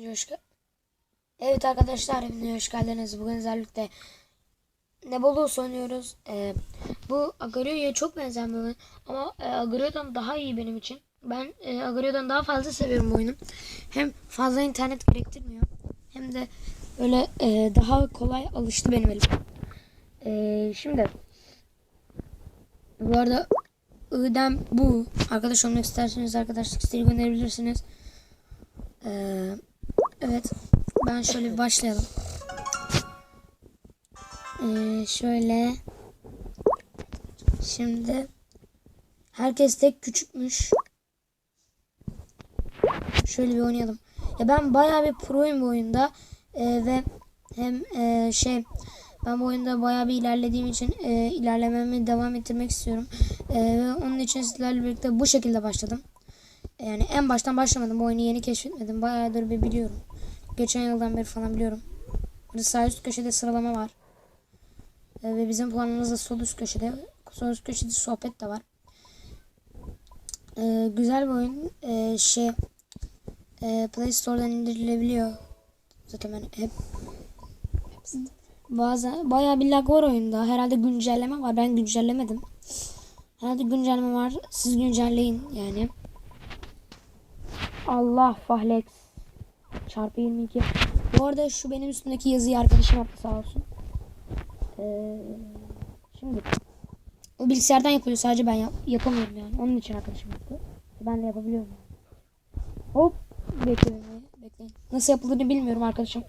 Hoş Evet arkadaşlar hepinize hoş geldiniz. Bugün özellikle Nebulos oynuyoruz. Ee, bu Agario'ya çok benzer bir oyun. Ama e, Agario'dan daha iyi benim için. Ben e, Agario'dan daha fazla seviyorum oyunu. Hem fazla internet gerektirmiyor. Hem de öyle e, daha kolay alıştı benim elim. E, şimdi bu arada I'den bu. Arkadaş olmak isterseniz arkadaşlık isteği gönderebilirsiniz. Ee, evet. Ben şöyle bir başlayalım. Ee, şöyle. Şimdi herkes tek küçükmüş. Şöyle bir oynayalım. Ya ben bayağı bir proyum bu oyunda. Ee, ve hem e, şey ben bu oyunda bayağı bir ilerlediğim için e, ilerlememi devam ettirmek istiyorum. E, ve onun için sizlerle birlikte bu şekilde başladım. Yani en baştan başlamadım. Bu oyunu yeni keşfetmedim. Bayağıdır bir biliyorum. Geçen yıldan beri falan biliyorum. Burada sağ üst köşede sıralama var. Ee, ve bizim puanımız da sol üst köşede. Sol üst köşede sohbet de var. Ee, güzel bir oyun. Ee, şey e, Play Store'dan indirilebiliyor. Zaten ben hep bazen bayağı bir lag var oyunda. Herhalde güncelleme var. Ben güncellemedim. Herhalde güncelleme var. Siz güncelleyin yani. Allah fahlex. Çarpı 22. Bu arada şu benim üstümdeki yazıyı arkadaşım attı sağ olsun. Ee, şimdi o bilgisayardan yapılıyor sadece ben yap- yapamıyorum yani. Onun için arkadaşım yaptı. Ben de yapabiliyorum. Hop bekleyin bekleyin. Nasıl yapıldığını bilmiyorum arkadaşım.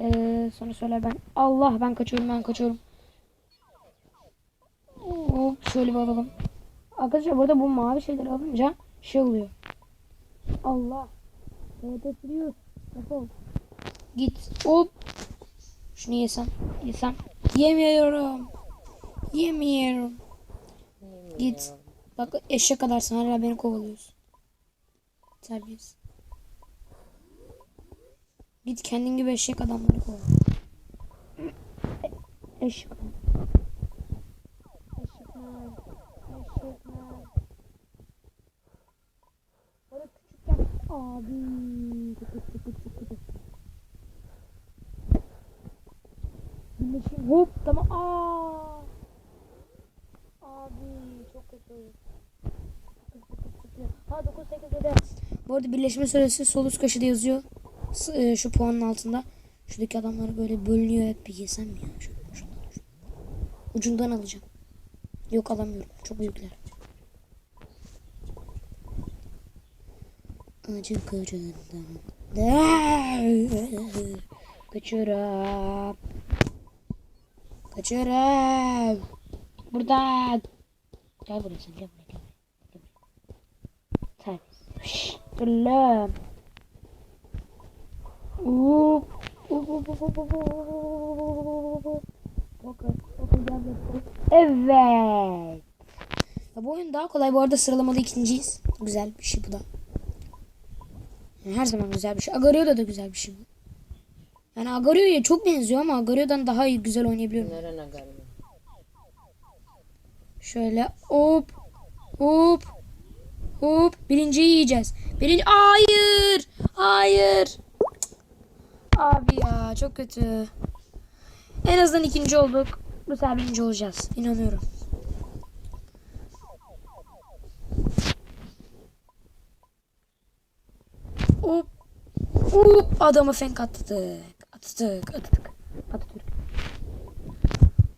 Ee, sonra söyler ben. Allah ben kaçıyorum ben kaçıyorum. Hop şöyle bir alalım. Arkadaşlar burada bu mavi şeyleri alınca şey oluyor. Allah. Evet sürüyor. Defol. Git. Hop. Şunu yesem. Yesem. Yemiyorum. Yemiyorum. Git. Bak eşek kadarsın hala beni kovalıyorsun. Terbiyesiz. Git kendin gibi eşek adamları kovala. Eşek adam. Abi. Birleşim hop tamam. Aa. Abi çok kötü. Ha 9 8 7 bu arada birleşme süresi sol üst köşede yazıyor. E, şu puanın altında. Şuradaki adamları böyle bölünüyor hep. Bir yesem mi ya? Şundan, şundan, şundan. ucundan alacağım. Yok alamıyorum. Çok büyükler acı kırından kaçıyorum kaçıyorum buradan gel buraya sen gel buraya gel buraya, gel. Evet. Ya bu oyun daha kolay. Bu arada sıralamada ikinciyiz. Güzel bir şey bu da. Yani her zaman güzel bir şey. Agario'da da güzel bir şey. Yani Agario'ya çok benziyor ama Agario'dan daha iyi güzel oynayabiliyorum. Nerene galiba? Şöyle hop hop hop birinciyi yiyeceğiz. Birinci hayır hayır. Cık. Abi ya çok kötü. En azından ikinci olduk. Bu sefer birinci olacağız. İnanıyorum. Hop hop adamı fenk attık. Attık attık. Attık.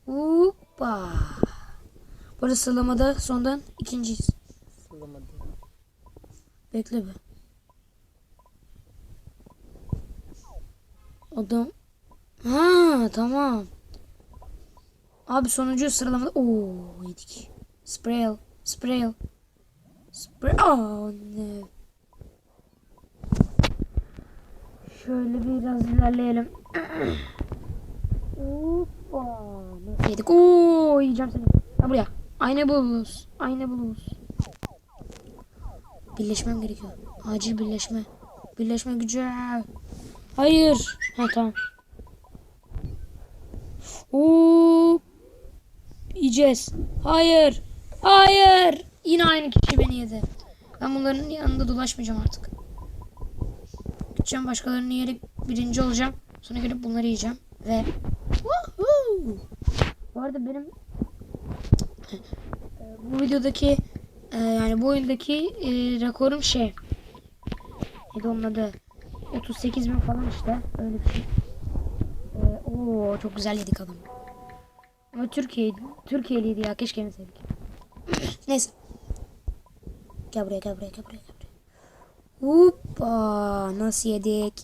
Hoppa. Burada sıralamada sondan ikinciyiz. Sılamadı. Bekle be. Adam. Ha tamam. Abi sonuncu sıralamada. Oo yedik. Sprayle. Sprayle. Spray. Oh ne. Şöyle biraz ilerleyelim. Hoppa. Nasıl yedik? Oo yiyeceğim seni. Ha buraya. Aynı buluz. Aynı buluz. Birleşmem gerekiyor. Acil birleşme. Birleşme gücü. Hayır. Ha tamam. Oo. Yiyeceğiz. Hayır. Hayır. Yine aynı kişi beni yedi. Ben bunların yanında dolaşmayacağım artık. Gideceğim. Başkalarını yiyerek birinci olacağım. Sonra gelip bunları yiyeceğim. Ve Woohoo! Bu arada benim e, bu videodaki e, yani bu oyundaki e, rekorum şey neydi onun adı 38 bin falan işte öyle bir şey. Oo çok güzel yedik adam. Ama Türkiye Türkiye'liydi ya keşke yemeseydik. Neyse. Gel buraya gel buraya gel buraya. Hoppa nasıl yedik?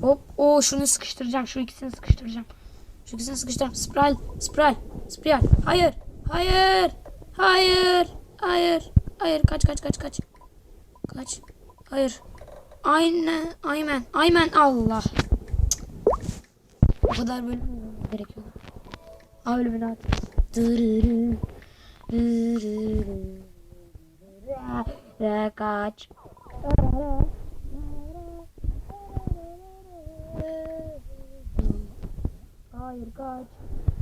Hop o şunu sıkıştıracağım şu ikisini sıkıştıracağım. Şu ikisini sıkıştıracağım. Spiral spiral spiral. Hayır hayır hayır hayır hayır kaç kaç kaç kaç. Kaç. Hayır. Aynen aymen aymen Allah. O kadar mü gerekiyor? Aa ölümünü ra, Kaç. Hayır kaç.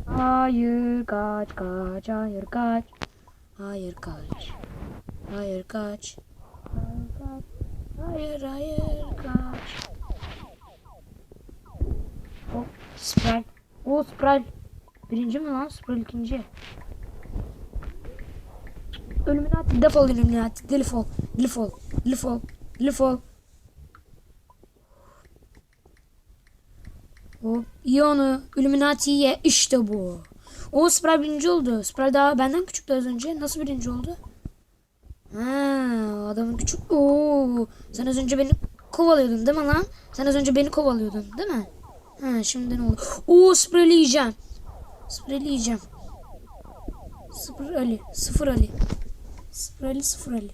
Hayır kaç kaç hayır kaç. Hayır kaç. Hayır kaç. Hayır kaç. Hayır hayır kaç. Hop Sprite. O Sprite. Birinci mi lan? Sprite ikinci. Illuminati. Defol Illuminati. Defol. Defol. Defol. Defol. Hop. İyi onu. Illuminati'ye işte bu. O Sprite birinci oldu. Sprite daha benden küçüktü az önce. Nasıl birinci oldu? Ha, adamın küçük. Oo, sen az önce beni kovalıyordun değil mi lan? Sen az önce beni kovalıyordun değil mi? Ha, şimdi ne oldu? Oo. Sprite'i yiyeceğim. Sıfır Ali. Sıfır Ali. Sıfır Ali. Sıfır.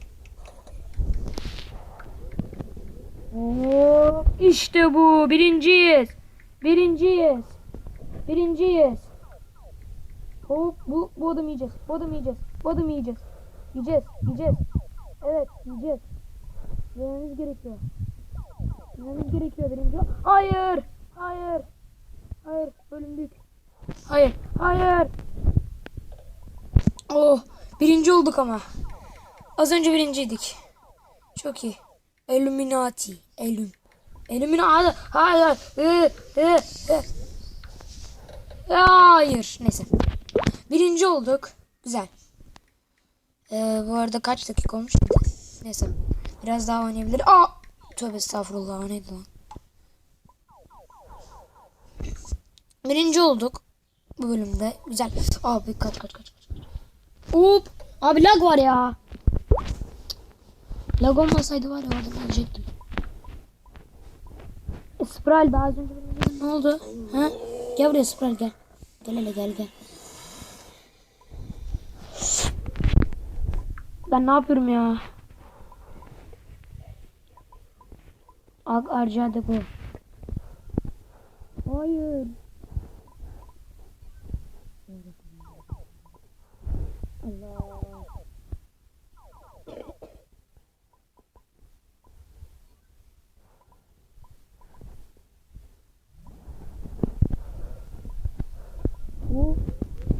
Oo, işte bu. Birinciyiz. Birinciyiz. Birinciyiz. Hop bu, bu adamı yiyeceğiz. Bu adamı yiyeceğiz. Bu adamı yiyeceğiz. Yiyeceğiz. Yiyeceğiz. Evet yiyeceğiz. Yememiz gerekiyor. Yememiz gerekiyor birinci. Hayır. Hayır. Hayır. Bölündük. Hayır. Hayır. Oh. Birinci olduk ama. Az önce birinciydik. Çok iyi. Illuminati. Elum. Illuminati. Hayır. Ee, ee, ee. Hayır. Neyse. Birinci olduk. Güzel. Ee, bu arada kaç dakika olmuş? Neyse. Biraz daha oynayabilir. Aa! Tövbe estağfurullah. O neydi lan? Birinci olduk. Bu bölümde. Güzel. Abi kaç kaç kaç. kaç. Hop. Abi lag var ya. Lag olmasaydı var ya oradan ölecektim. Spiral daha az önce ne oldu? Ha? Gel buraya Spiral gel. Gel hele gel gel. Ben ne yapıyorum ya? Ak harcadı bu. Hayır.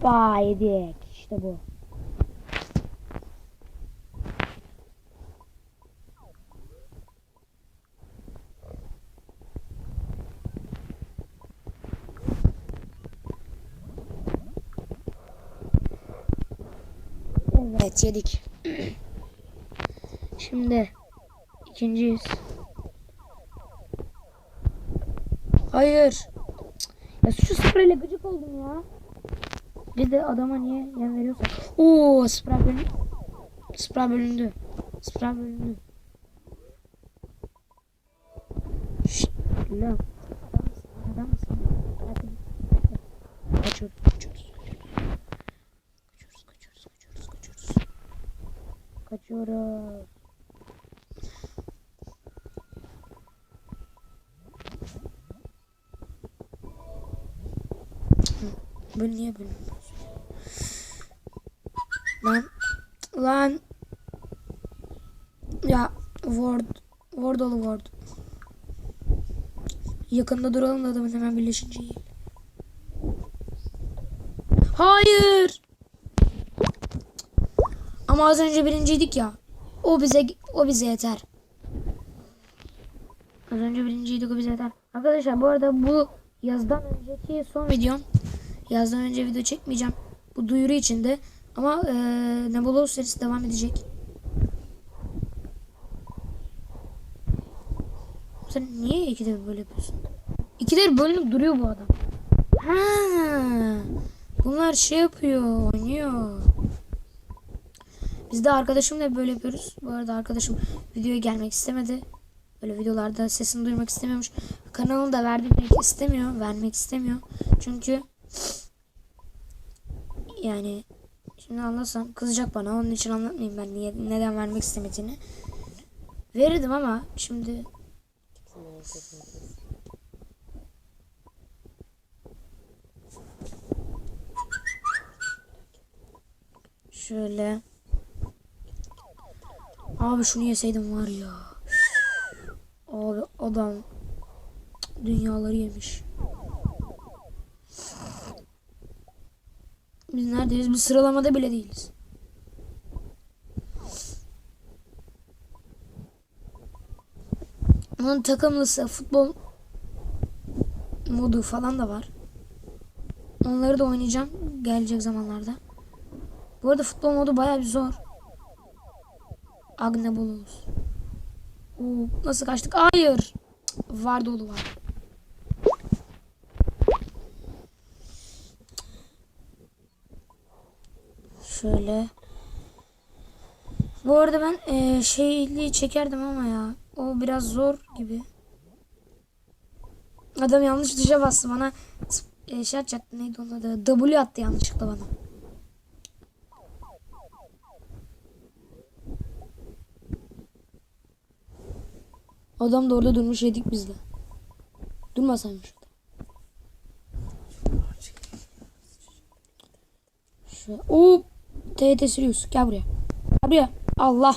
Yedik. İşte bu. Evet yedik. Şimdi ikinciyiz. Hayır. Ya şu spreyle gıcık oldum ya. Bir de adama niye yem veriyorsa. Oo sprey bölündü. Sprey bölündü. Sprey bölündü. Şşt. Lan. Adam mısın? Hadi. Kaçıyoruz. Kaçıyoruz. Kaçıyoruz. Kaçıyoruz. Kaçıyoruz. Kaçıyoruz. Kaçıyoruz. Bu niye böyle? Lan lan ya ward ward olu ward. Yakında duralım da adamın hemen birleşince yiyelim. Hayır. Ama az önce birinciydik ya. O bize o bize yeter. Az önce birinciydik o bize yeter. Arkadaşlar bu arada bu yazdan önceki son videom. Yazdan önce video çekmeyeceğim. Bu duyuru içinde. Ama eee Nebula serisi devam edecek. Sen niye ikide böyle yapıyorsun? İkide bir bölünüp duruyor bu adam. Ha, bunlar şey yapıyor, oynuyor. Biz de arkadaşımla böyle yapıyoruz. Bu arada arkadaşım videoya gelmek istemedi. Böyle videolarda sesini duymak istemiyormuş. Kanalını da vermek istemiyor. Vermek istemiyor. Çünkü yani şimdi anlasam kızacak bana. Onun için anlatmayayım ben niye neden vermek istemediğini. Verirdim ama şimdi şöyle Abi şunu yeseydim var ya. Abi adam dünyaları yemiş. Biz neredeyiz? Biz sıralamada bile değiliz. Onun takımlısı futbol modu falan da var. Onları da oynayacağım gelecek zamanlarda. Bu arada futbol modu bayağı bir zor. Agnabolus. Oo, nasıl kaçtık? Hayır. Var dolu var. Şöyle. Bu arada ben eee, şeyli çekerdim ama ya. O biraz zor gibi. Adam yanlış tuşa bastı bana. E, şey atacaktı neydi onun adı? W attı yanlışlıkla bana. Adam da orada durmuş yedik bizle. Durmasaymış orada. Şu, Oo, TYT Sirius gel buraya. Gel buraya. Allah.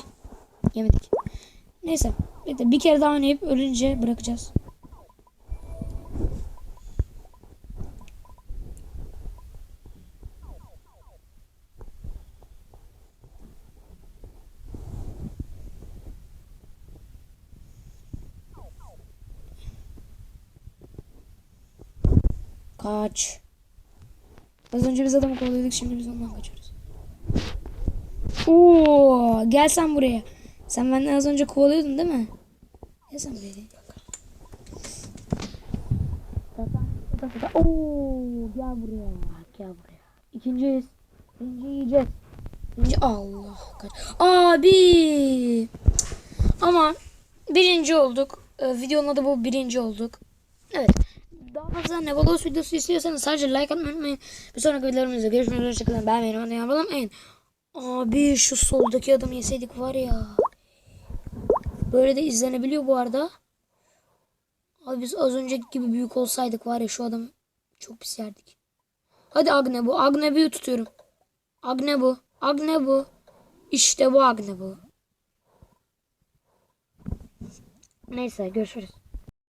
Yemedik. Neyse. Bir kere daha oynayıp ölünce bırakacağız. Kaç. Az önce biz adamı kovalıyorduk şimdi biz ondan kaçıyoruz. Oo, gel sen buraya. Sen benden az önce kovalıyordun değil mi? Gel sen buraya. Oo, gel buraya. Gel buraya. İkinciyiz. Birinci yiyeceğiz. Birinci Allah. Abi. Ama birinci olduk. Ee, videonun adı bu birinci olduk. Evet. Daha fazla Nevalos videosu istiyorsanız sadece like atmayı unutmayın. Bir sonraki videolarımızda görüşmek üzere. Hoşçakalın. Ben benim anne yapalım. Abi şu soldaki adamı yeseydik var ya. Böyle de izlenebiliyor bu arada. Abi biz az önceki gibi büyük olsaydık var ya şu adam çok pis yerdik. Hadi Agne bu. Agne bu tutuyorum. Agne bu. Agne bu. İşte bu Agne bu. Neyse görüşürüz.